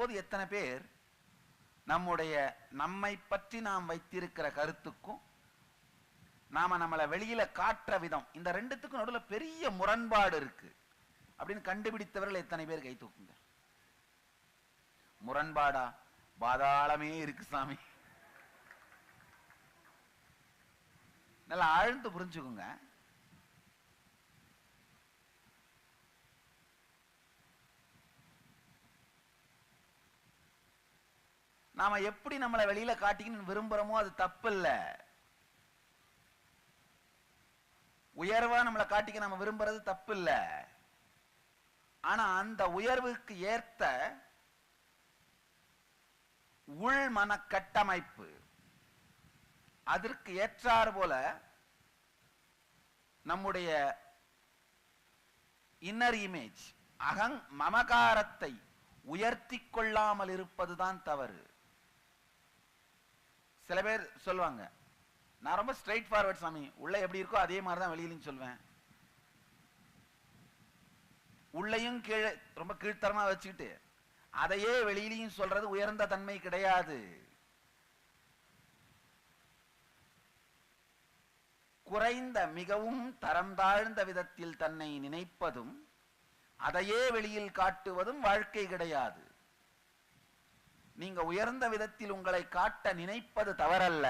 இந்த எத்தனை பேர் நம்முடைய நம்மை பற்றி நாம் வைத்திருக்கிற கருத்துக்கும் நாம நம்மளை வெளியில காட்டுற விதம் இந்த ரெண்டுத்துக்கும் நடுவுல பெரிய முரண்பாடு இருக்கு. அப்படின்னு கண்டுபிடித்தவர்கள் எத்தனை பேர் கை தூக்குங்க? முரண்பாடா? பாதாளமே இருக்கு சாமி. நல்லா ஆழ்ந்து புரிஞ்சுக்குங்க. நாம எப்படி நம்மளை வெளியில காட்டிக்கணும்னு விரும்புறோமோ அது தப்பு இல்ல உயர்வா நம்மளை காட்டிக்க நம்ம விரும்புறது தப்பு இல்ல ஆனா அந்த உயர்வுக்கு ஏற்ற உள் மன கட்டமைப்பு அதற்கு ஏற்றாறு போல நம்முடைய இன்னர் இமேஜ் அகங் மமகாரத்தை உயர்த்தி கொள்ளாமல் இருப்பதுதான் தவறு. சில பேர் சொல்லுவாங்க நான் ரொம்ப ஸ்ட்ரைட் ஃபார்வர்ட் சாமி. உள்ள எப்படி இருக்கோ அதே மாதிரி தான் வெளியிலும் சொல்வேன். உள்ளையும் கீழே ரொம்ப கீழ்த்தரமா வச்சுக்கிட்டு அதையே வெளியிலையும் சொல்றது உயர்ந்த தன்மை கிடையாது. குறைந்த மிகவும் தரம் தாழ்ந்த விதத்தில் தன்னை நினைப்பதும் அதையே வெளியில் காட்டுவதும் வாழ்க்கை கிடையாது. நீங்க உயர்ந்த விதத்தில் உங்களை காட்ட நினைப்பது தவறல்ல.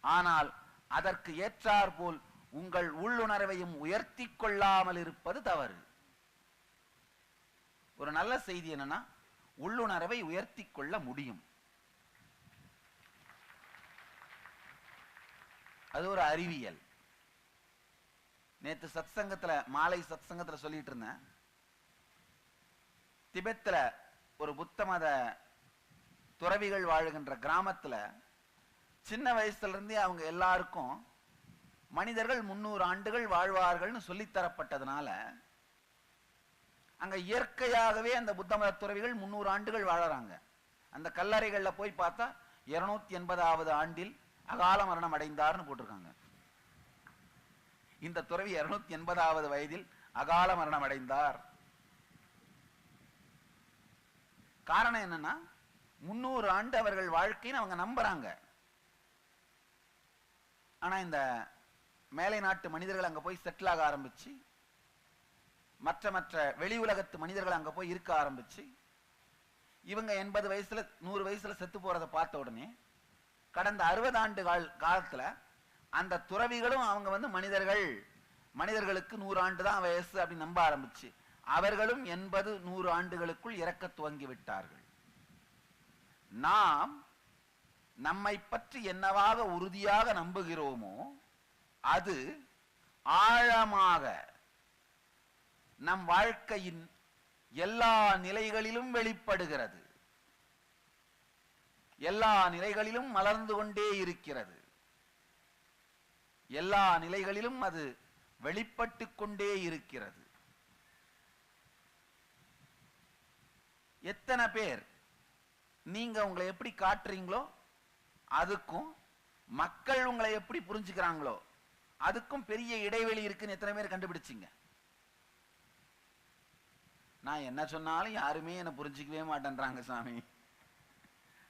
ஆனால் அதற்கு ஏற்றாற்போல் உங்கள் உள்ளுணர்வையும் உயர்த்தி கொள்ளாமல் இருப்பது தவறு. ஒரு நல்ல செய்தி என்னன்னா உள்ளுணர்வை உயர்த்தி கொள்ள முடியும். அது ஒரு அறிவியல். நேத்து சத்சங்கத்துல மாலை சத்சங்கத்துல சொல்லிட்டு இருந்தேன். திபெத்தில் ஒரு புத்த மத துறவிகள் வாழுகின்ற கிராமத்துல சின்ன வயசுல இருந்தே அவங்க எல்லாருக்கும் மனிதர்கள் முன்னூறு ஆண்டுகள் வாழ்வார்கள்னு சொல்லித்தரப்பட்டதுனால அங்க இயற்கையாகவே அந்த புத்த மத துறவிகள் முன்னூறு ஆண்டுகள் வாழறாங்க. அந்த கல்லறைகள்ல போய் பார்த்தா இருநூத்தி எண்பதாவது ஆண்டில் அகால மரணம் அடைந்தார்னு போட்டிருக்காங்க. இந்த துறவி இருநூத்தி எண்பதாவது வயதில் அகால மரணம் அடைந்தார். காரணம் என்னன்னா முன்னூறு ஆண்டு அவர்கள் வாழ்க்கைன்னு அவங்க நம்புறாங்க. ஆனா இந்த மேலை நாட்டு மனிதர்கள் அங்க போய் செட்டில் ஆக ஆரம்பிச்சு மற்ற மற்ற வெளி உலகத்து மனிதர்கள் அங்க போய் இருக்க ஆரம்பிச்சு இவங்க எண்பது வயசுல நூறு வயசுல செத்து போறதை பார்த்த உடனே கடந்த அறுபது ஆண்டு கால் காலத்துல அந்த துறவிகளும் அவங்க வந்து மனிதர்கள் மனிதர்களுக்கு நூறு ஆண்டு தான் வயசு அப்படின்னு நம்ப ஆரம்பிச்சு அவர்களும் எண்பது நூறு ஆண்டுகளுக்குள் இறக்க துவங்கி விட்டார்கள். நாம் நம்மை பற்றி என்னவாக உறுதியாக நம்புகிறோமோ அது ஆழமாக நம் வாழ்க்கையின் எல்லா நிலைகளிலும் வெளிப்படுகிறது. எல்லா நிலைகளிலும் மலர்ந்து கொண்டே இருக்கிறது. எல்லா நிலைகளிலும் அது வெளிப்பட்டு கொண்டே இருக்கிறது. எத்தனை பேர் நீங்க உங்களை எப்படி காட்டுறீங்களோ அதுக்கும் மக்கள் உங்களை எப்படி புரிஞ்சுக்கிறாங்களோ அதுக்கும் பெரிய இடைவெளி இருக்குன்னு எத்தனை பேர் கண்டுபிடிச்சிங்க? நான் என்ன சொன்னாலும் யாருமே என்னை புரிஞ்சிக்கவே மாட்டேன்றாங்க சாமி.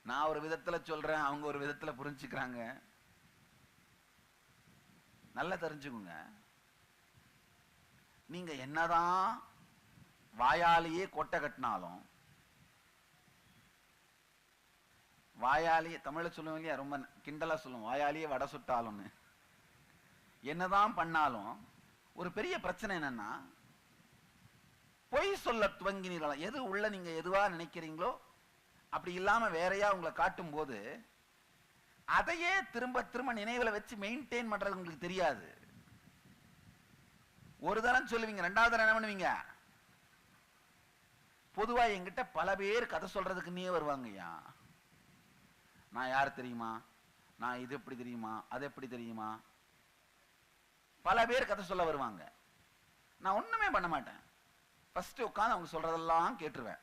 நான் ஒரு விதத்துல சொல்றேன் அவங்க ஒரு விதத்துல புரிஞ்சுக்கிறாங்க. நல்லா தெரிஞ்சுக்குங்க. நீங்க என்னதான் வாயாலேயே கொட்டை கட்டினாலும் வாயாலேயே தமிழ்ல சொல்லுவோம் இல்லையா? ரொம்ப கிண்டலா சொல்லுவோம். வாயாலேயே வடை சுட்டாலும்னு. என்னதான் பண்ணாலும் ஒரு பெரிய பிரச்சனை என்னன்னா பொய் சொல்ல துவங்கினீர்களாம் எது உள்ள நீங்க எதுவா நினைக்கிறீங்களோ அப்படி இல்லாம வேறையா உங்களை காட்டும் போது அதையே திரும்ப திரும்ப நினைவுல வச்சு மெயின்டைன் பண்றது உங்களுக்கு தெரியாது. ஒரு தரம் சொல்லுவீங்க ரெண்டாவது தரம் என்ன பண்ணுவீங்க? பொதுவா என்கிட்ட பல பேர் கதை சொல்றதுக்குன்னே வருவாங்கய்யா. நான் யார் தெரியுமா? நான் இது எப்படி தெரியுமா? அது எப்படி தெரியுமா? பல பேர் கதை சொல்ல வருவாங்க. நான் ஒன்றுமே பண்ண மாட்டேன். ஃபஸ்ட்டு உட்காந்து அவங்க சொல்றதெல்லாம் கேட்டுருவேன்.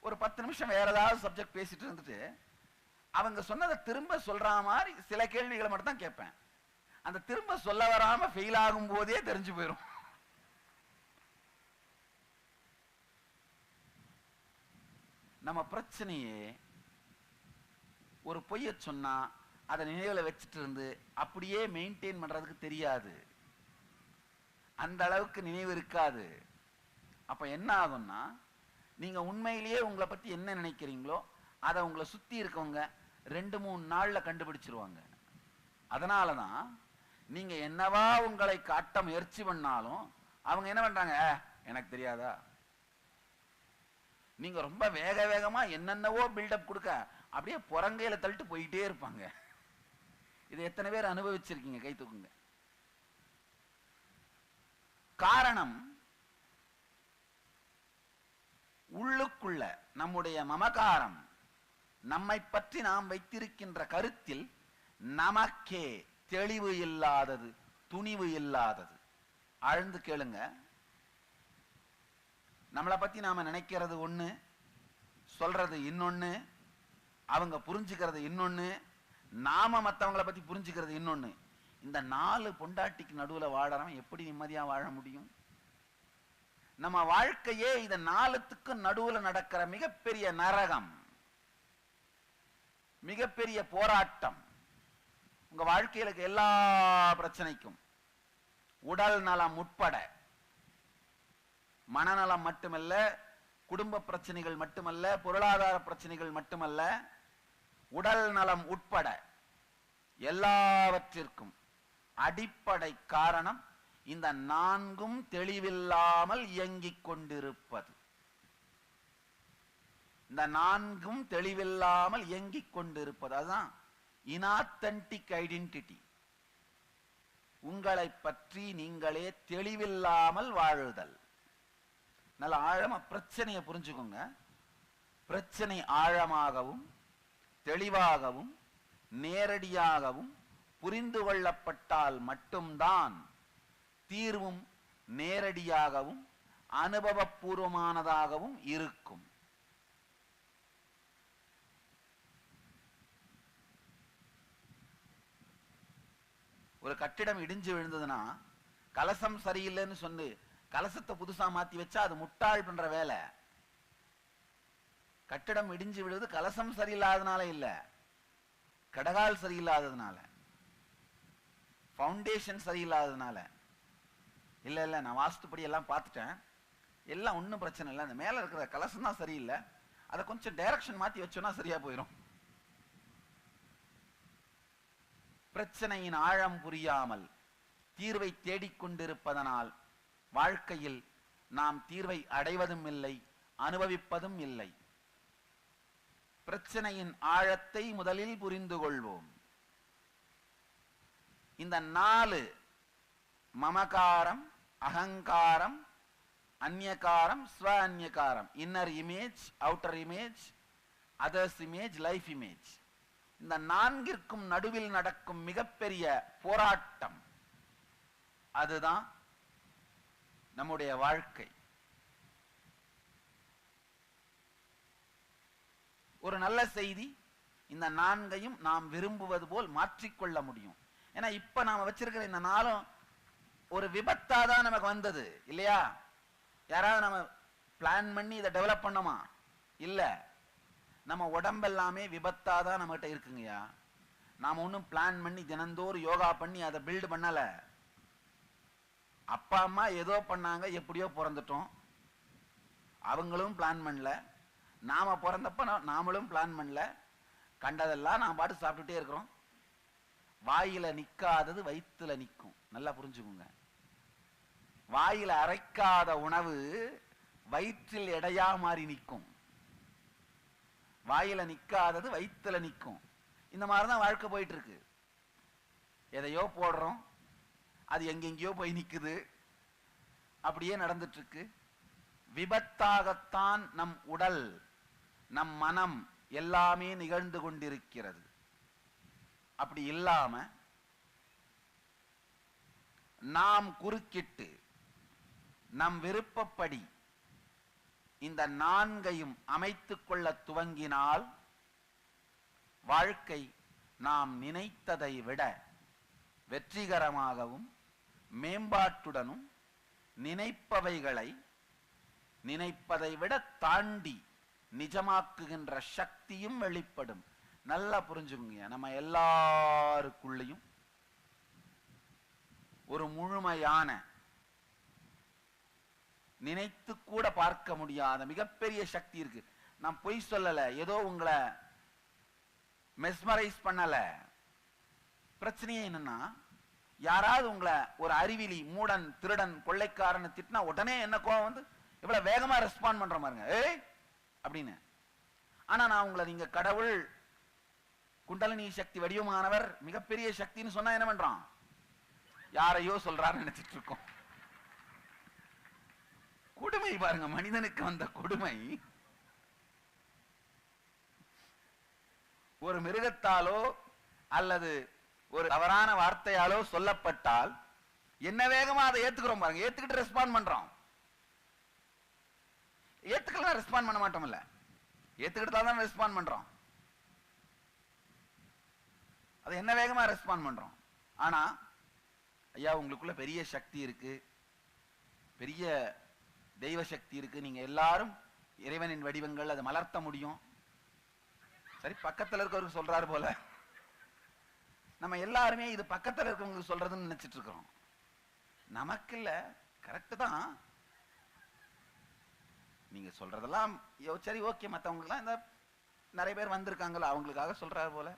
ஒரு பத்து நிமிஷம் வேற ஏதாவது சப்ஜெக்ட் பேசிட்டு இருந்துட்டு அவங்க சொன்னதை திரும்ப சொல்கிற மாதிரி சில கேள்விகளை மட்டும் தான் கேட்பேன். அந்த திரும்ப சொல்ல வராம ஃபெயில் ஆகும் போதே தெரிஞ்சு போயிடும் நம்ம பிரச்சனையே ஒரு பொய்யை சொன்னால் அதை நினைவில் வச்சுட்டு இருந்து அப்படியே மெயின்டைன் பண்ணுறதுக்கு தெரியாது. அந்த அளவுக்கு நினைவு இருக்காது. அப்போ என்ன ஆகும்னா நீங்கள் உண்மையிலேயே உங்களை பற்றி என்ன நினைக்கிறீங்களோ அதை உங்களை சுற்றி இருக்கவங்க ரெண்டு மூணு நாளில் கண்டுபிடிச்சிருவாங்க. அதனாலதான் நீங்கள் என்னவா உங்களை காட்ட முயற்சி பண்ணாலும் அவங்க என்ன பண்ணுறாங்க எனக்கு தெரியாதா? நீங்கள் ரொம்ப வேக வேகமாக என்னென்னவோ பில்டப் கொடுக்க அப்படியே புறங்கையில் தள்ளிட்டு போயிட்டே இருப்பாங்க. இது எத்தனை பேர் அனுபவிச்சிருக்கீங்க கை தூக்குங்க? காரணம் உள்ளுக்குள்ள நம்முடைய மமகாரம் நம்மை பற்றி நாம் வைத்திருக்கின்ற கருத்தில் நமக்கே தெளிவு இல்லாதது துணிவு இல்லாதது. ஆழ்ந்து கேளுங்க. நம்மளை பத்தி நாம நினைக்கிறது ஒண்ணு சொல்றது இன்னொன்னு அவங்க புரிஞ்சுக்கிறது இன்னொன்னு நாம மத்தவங்கள பத்தி புரிஞ்சுக்கிறது இன்னொன்னு. இந்த நாலு பொண்டாட்டிக்கு நடுவுல வாழறவன் எப்படி நிம்மதியா வாழ முடியும்? நம்ம வாழ்க்கையே இந்த நாலுத்துக்கும் நடுவுல நடக்கிற மிகப்பெரிய நரகம். மிகப்பெரிய போராட்டம். உங்க வாழ்க்கையில இருக்க எல்லா பிரச்சனைக்கும். உடல் நலம் உட்பட. மனநலம் மட்டுமல்ல குடும்ப பிரச்சனைகள் மட்டுமல்ல பொருளாதார பிரச்சனைகள் மட்டுமல்ல உடல் நலம் உட்பட எல்லாவற்றிற்கும் அடிப்படை காரணம் இந்த நான்கும் தெளிவில்லாமல் இயங்கிக் கொண்டிருப்பது. இந்த நான்கும் தெளிவில்லாமல் இயங்கிக் கொண்டிருப்பது. அதுதான் இனாத்தன்டிக் ஐடென்டிட்டி உங்களை பற்றி நீங்களே தெளிவில்லாமல் வாழுதல். நல்ல ஆழமா பிரச்சனையை புரிஞ்சுக்கோங்க. பிரச்சனை ஆழமாகவும் தெளிவாகவும் நேரடியாகவும் புரிந்து கொள்ளப்பட்டால் மட்டும்தான் தீர்வும் நேரடியாகவும் அனுபவபூர்வமானதாகவும் இருக்கும். ஒரு கட்டிடம் இடிஞ்சு விழுந்ததுன்னா கலசம் சரியில்லைன்னு சொல்லி கலசத்தை புதுசா மாத்தி வச்சா அது முட்டாள் பண்ற வேலை. கட்டிடம் இடிஞ்சு விழுவது கலசம் சரியில்லாதனால இல்ல. கடகால் சரியில்லாததுனால. ஃபவுண்டேஷன் சரியில்லாததுனால. இல்ல இல்ல நான் வாஸ்துப்படி எல்லாம் பார்த்துட்டேன். எல்லாம் ஒன்றும் பிரச்சனை இல்லை. அந்த மேல இருக்கிற கலசம் தான் சரியில்லை. அதை கொஞ்சம் டைரக்ஷன் மாத்தி வச்சோம்னா சரியா போயிடும் பிரச்சனையின் ஆழம் புரியாமல் தீர்வை தேடிக்கொண்டிருப்பதனால் வாழ்க்கையில் நாம் தீர்வை அடைவதும் இல்லை அனுபவிப்பதும் இல்லை. பிரச்சனையின் ஆழத்தை முதலில் புரிந்து கொள்வோம். இந்த நாலு மமகாரம் அகங்காரம் அந்நியகாரம் ஸ்வ அந்நியகாரம் inner image outer image others image life image இந்த நான்கிற்கும் நடுவில் நடக்கும் மிகப்பெரிய போராட்டம். அதுதான் நம்முடைய வாழ்க்கை. ஒரு நல்ல செய்தி இந்த நான்கையும் நாம் விரும்புவது போல் மாற்றிக்கொள்ள முடியும். ஏன்னா இப்ப நாம வச்சிருக்கிற இந்த நாளும் ஒரு விபத்தா தான் நமக்கு வந்தது இல்லையா? யாராவது நம்ம பிளான் பண்ணி இதை டெவலப் பண்ணோமா இல்ல. நம்ம உடம்பெல்லாமே விபத்தா தான் நம்மகிட்ட இருக்குங்கய்யா. நாம ஒன்றும் பிளான் பண்ணி தினந்தோறும் யோகா பண்ணி அதை பில்டு பண்ணல. அப்பா அம்மா ஏதோ பண்ணாங்க எப்படியோ பிறந்துட்டோம். அவங்களும் பிளான் பண்ணல. நாம பிறந்தப்ப நாமளும் பிளான் பண்ணல. கண்டதெல்லாம் நான் பாட்டு சாப்பிட்டுட்டே இருக்கிறோம். வாயில நிற்காதது வயிற்றுல நிற்கும் நல்லா புரிஞ்சுக்குங்க. வாயில் அரைக்காத உணவு வயிற்றில் எடையா மாறி நிற்கும் வாயில நிற்காதது வயிற்றுல நிற்கும் இந்த மாதிரி தான் வாழ்க்கை போயிட்டு இருக்கு எதையோ போடுறோம். அது எங்கெங்கேயோ போய் நிற்குது அப்படியே நடந்துட்டுருக்கு. விபத்தாகத்தான் நம் உடல். நம் மனம் எல்லாமே நிகழ்ந்து கொண்டிருக்கிறது. அப்படி இல்லாம நாம் குறுக்கிட்டு நம் விருப்பப்படி இந்த நான்கையும் அமைத்து கொள்ள துவங்கினால் வாழ்க்கை நாம் நினைத்ததை விட வெற்றிகரமாகவும் மேம்பாட்டுடனும் நினைப்பவைகளை நினைப்பதை விட தாண்டி நிஜமாக்குகின்ற சக்தியும் வெளிப்படும். நல்லா புரிஞ்சுக்குங்க. நம்ம எல்லாருக்குள்ளேயும் ஒரு முழுமையான நினைத்து கூட பார்க்க முடியாத மிகப்பெரிய சக்தி இருக்கு. நான் பொய் சொல்லல. ஏதோ உங்களை மெஸ்மரைஸ் பண்ணல. பிரச்சனையே என்னன்னா யாராவது உங்களை ஒரு அறிவிலி மூடன் திருடன் கொள்ளைக்காரன் திட்டினா உடனே என்ன கோவம் வந்து? இவ்வளவு வேகமா ரெஸ்பாண்ட் பண்ற பாருங்க ஏய் அப்படின்னு. ஆனா நான் உங்களை நீங்க கடவுள் குண்டலினி சக்தி வடிவமானவர் மிகப்பெரிய சக்தின்னு சொன்னா என்ன பண்றான் யாரையோ சொல்றாரு நினைச்சிட்டு இருக்கோம் கொடுமை பாருங்க மனிதனுக்கு வந்த கொடுமை. ஒரு மிருகத்தாலோ அல்லது ஒரு தவறான வார்த்தையாலோ சொல்லப்பட்டால் என்ன வேகமா அதை ஏத்துக்கிறோம் பாருங்க. ஏத்துக்கிட்டு ரெஸ்பாண்ட் பண்றோம். ஏத்துக்கலாம் ரெஸ்பாண்ட் பண்ண மாட்டோம்ல. ஏத்துக்கிட்டு தான் ரெஸ்பாண்ட் பண்றோம். அது என்ன வேகமா ரெஸ்பாண்ட் பண்றோம்? ஆனா ஐயா உங்களுக்குள்ள பெரிய சக்தி இருக்கு. பெரிய தெய்வ சக்தி இருக்கு. நீங்க எல்லாரும் இறைவனின் வடிவங்கள் அதை மலர்த்த முடியும். சரி பக்கத்துல இருக்கவருக்கு சொல்றாரு போல. நம்ம எல்லாருமே இது பக்கத்துல இருக்கவங்களுக்கு சொல்றதுன்னு நினைச்சிட்டு இருக்கிறோம். நமக்கு இல்ல கரெக்ட் தான். நீங்க சொல்றதெல்லாம் சரி ஓகே மற்றவங்களுக்குலாம் இந்த நிறைய பேர் வந்திருக்காங்களோ அவங்களுக்காக சொல்றாரு போல.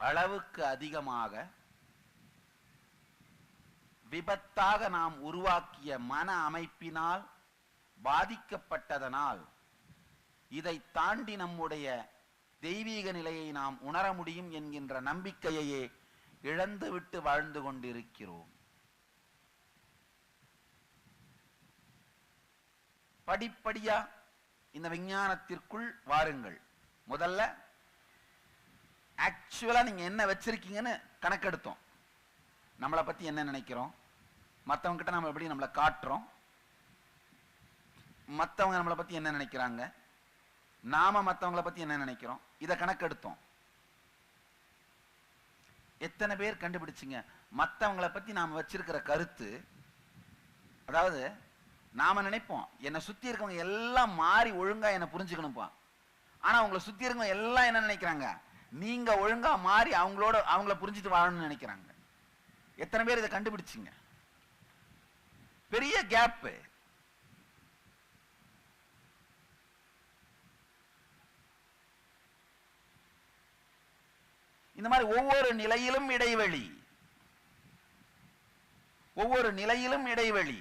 அளவுக்கு அதிகமாக விபத்தாக நாம் உருவாக்கிய மன அமைப்பினால் பாதிக்கப்பட்டதனால் இதை தாண்டி நம்முடைய தெய்வீக நிலையை நாம் உணர முடியும் என்கின்ற நம்பிக்கையையே இழந்துவிட்டு வாழ்ந்து கொண்டிருக்கிறோம். படிப்படியா இந்த விஞ்ஞானத்திற்குள் வாருங்கள். முதல்ல ஆக்சுவலா நீங்க என்ன வச்சிருக்கீங்கன்னு கணக்கெடுத்தோம். நம்மளை பத்தி என்ன நினைக்கிறோம்? மத்தவங்க கிட்ட நம்ம எப்படி நம்மளை காட்டுறோம்? மத்தவங்க நம்மளை பத்தி என்ன நினைக்கிறாங்க? நாம மத்தவங்கள பத்தி என்ன நினைக்கிறோம்? இதை கணக்கெடுத்தோம். எத்தனை பேர் கண்டுபிடிச்சிங்க? மத்தவங்கள பத்தி நாம வச்சிருக்கிற கருத்து அதாவது நாம நினைப்போம் என்னை சுத்தி இருக்கவங்க எல்லாம் மாறி ஒழுங்கா என்னை புரிஞ்சுக்கணும்ப்பா ஆனா அவங்கள சுத்தி இருக்கவங்க எல்லாம் என்ன நினைக்கிறாங்க? நீங்க ஒழுங்கா மாறி அவங்களோட அவங்கள புரிஞ்சுட்டு வாழணும்னு நினைக்கிறாங்க. எத்தனை பேர் இதை கண்டுபிடிச்சிங்க? பெரிய கேப்பு இந்த மாதிரி ஒவ்வொரு நிலையிலும் இடைவெளி. ஒவ்வொரு நிலையிலும் இடைவெளி.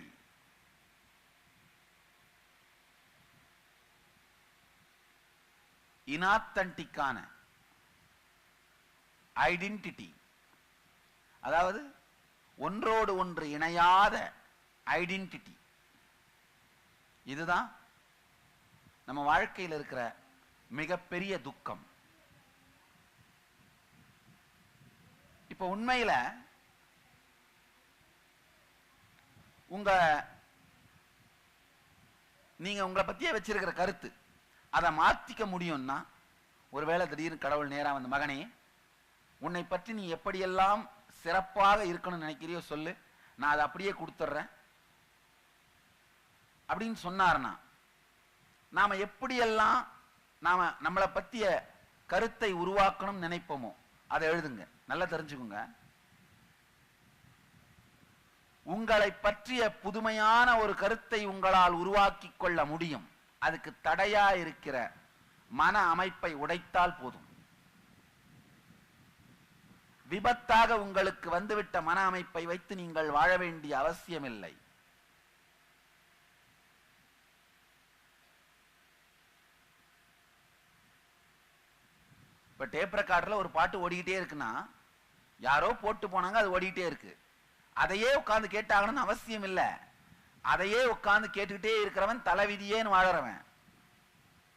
இனாத்தன்டிக்கான ஐடென்டிட்டி அதாவது ஒன்றோடு ஒன்று இணையாத ஐடென்டிட்டி இதுதான் நம்ம வாழ்க்கையில் இருக்கிற மிகப்பெரிய துக்கம். இப்ப உண்மையில உங்க நீங்க உங்களை பத்தியே வச்சிருக்கிற கருத்து. அதை மாத்திக்க முடியும்னா ஒருவேளை திடீர்னு கடவுள் நேரா வந்த மகனே உன்னை பற்றி நீ எப்படியெல்லாம் சிறப்பாக இருக்கணும்னு நினைக்கிறியோ சொல்லு. நான் அதை அப்படியே கொடுத்துட்றேன். அப்படின்னு சொன்னார்னா நாம எப்படியெல்லாம் நாம நம்மளை பத்திய கருத்தை உருவாக்கணும்னு நினைப்போமோ அதை எழுதுங்க. நல்லா தெரிஞ்சுக்கோங்க. உங்களை பற்றிய புதுமையான ஒரு கருத்தை உங்களால் உருவாக்கி கொள்ள முடியும். அதுக்கு தடையா இருக்கிற மன அமைப்பை உடைத்தால் போதும். விபத்தாக உங்களுக்கு வந்துவிட்ட மன அமைப்பை வைத்து நீங்கள் வாழ வேண்டிய அவசியமில்லை. இப்ப டேப் ரெக்கார்டில் ஒரு பாட்டு ஓடிக்கிட்டே இருக்குன்னா யாரோ போட்டு போனாங்க அது ஓடிக்கிட்டே இருக்கு. அதையே உட்கார்ந்து கேட்டாகணும்னு அவசியம் இல்ல. அதையே உட்கார்ந்து கேட்டுக்கிட்டே இருக்கிறவன் தலைவிதியேன்னு வாழறவன்.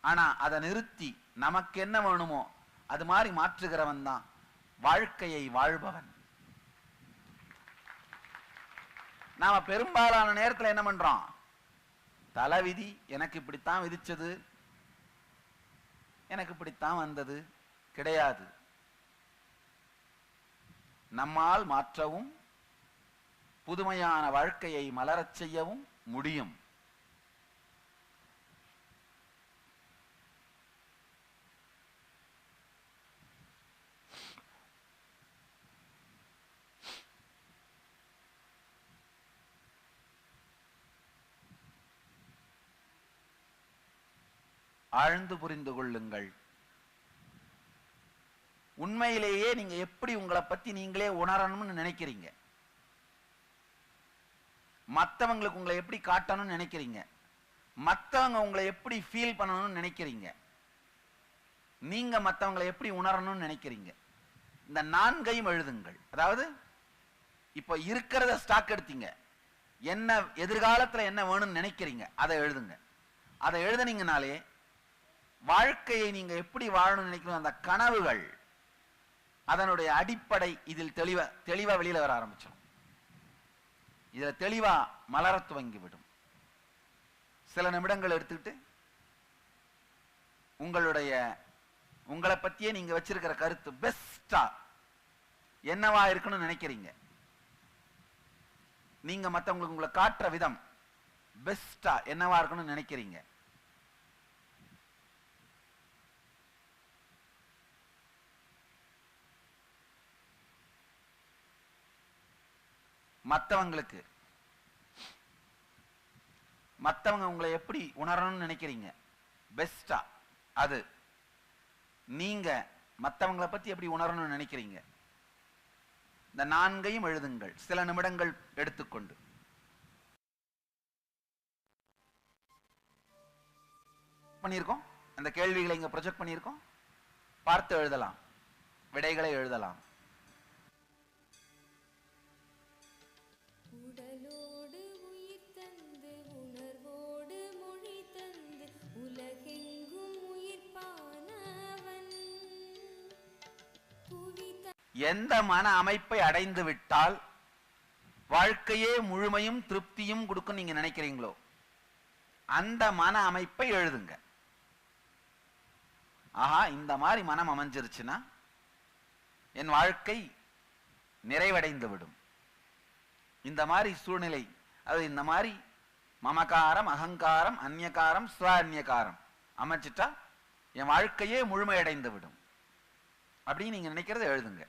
ஆனா அதை நிறுத்தி நமக்கு என்ன வேணுமோ அது மாதிரி மாற்றுகிறவன் தான் வாழ்க்கையை வாழ்பவன். நாம பெரும்பாலான நேரத்துல என்ன பண்றோம்? தலைவிதி எனக்கு இப்படித்தான் விதிச்சது. எனக்கு இப்படித்தான் வந்தது. கிடையாது. நம்மால் மாற்றவும் புதுமையான வாழ்க்கையை மலரச் செய்யவும் முடியும். ஆழ்ந்து புரிந்து கொள்ளுங்கள். உண்மையிலேயே நீங்க எப்படி உங்களை பத்தி நீங்களே உணரணும்னு நினைக்கிறீங்க? மற்றவங்களுக்கு உங்களை எப்படி காட்டணும்னு நினைக்கிறீங்க? மற்றவங்க உங்களை எப்படி ஃபீல் பண்ணணும்னு நினைக்கிறீங்க? நீங்க மற்றவங்களை எப்படி உணரணும்னு நினைக்கிறீங்க? இந்த நான்கையும் எழுதுங்கள். அதாவது இப்போ இருக்கிறத ஸ்டாக் எடுத்தீங்க. என்ன எதிர்காலத்துல என்ன வேணும்னு நினைக்கிறீங்க? அதை எழுதுங்க. அதை எழுதுனீங்கனாலே வாழ்க்கையை நீங்க எப்படி வாழணும்னு நினைக்கிறோம் அந்த கனவுகள் அதனுடைய அடிப்படை இதில் தெளிவா தெளிவா வெளியில வர ஆரம்பிச்சிடும். இதுல தெளிவா மலர துவங்கிவிடும். சில நிமிடங்கள் எடுத்துக்கிட்டு உங்களுடைய உங்களை பத்தியே நீங்க வச்சிருக்கிற கருத்து பெஸ்டா என்னவா இருக்குன்னு நினைக்கிறீங்க? நீங்க மற்றவங்களுக்கு உங்களை காட்டுற விதம் பெஸ்டா என்னவா இருக்கணும்னு நினைக்கிறீங்க? மத்தவங்களுக்கு. மத்தவங்க உங்களை எப்படி உணரணும்னு நினைக்கிறீங்க? பெஸ்டா அது. நீங்க மத்தவங்கள பத்தி எப்படி உணரணும்னு நினைக்கிறீங்க? இந்த நான்கையும் எழுதுங்கள். சில நிமிடங்கள் எடுத்துக்கொண்டு. பண்ணியிருக்கோம்? அந்த கேள்விகளை இங்க ப்ரொஜெக்ட் பண்ணியிருக்கோம்? பார்த்து எழுதலாம். விடைகளை எழுதலாம். எந்த மன அமைப்பை அடைந்து விட்டால் வாழ்க்கையே முழுமையும் திருப்தியும் கொடுக்கும் நீங்க நினைக்கிறீங்களோ? அந்த மன அமைப்பை எழுதுங்க. ஆஹா இந்த மாதிரி மனம் அமைஞ்சிருச்சுன்னா என் வாழ்க்கை நிறைவடைந்து விடும். இந்த மாதிரி சூழ்நிலை அது இந்த மாதிரி மமகாரம் அகங்காரம் அந்நியகாரம் ஸ்வ அந்நியகாரம் அமைச்சிட்டா என் வாழ்க்கையே முழுமையடைந்து விடும். அப்படின்னு நீங்க நினைக்கிறத எழுதுங்க.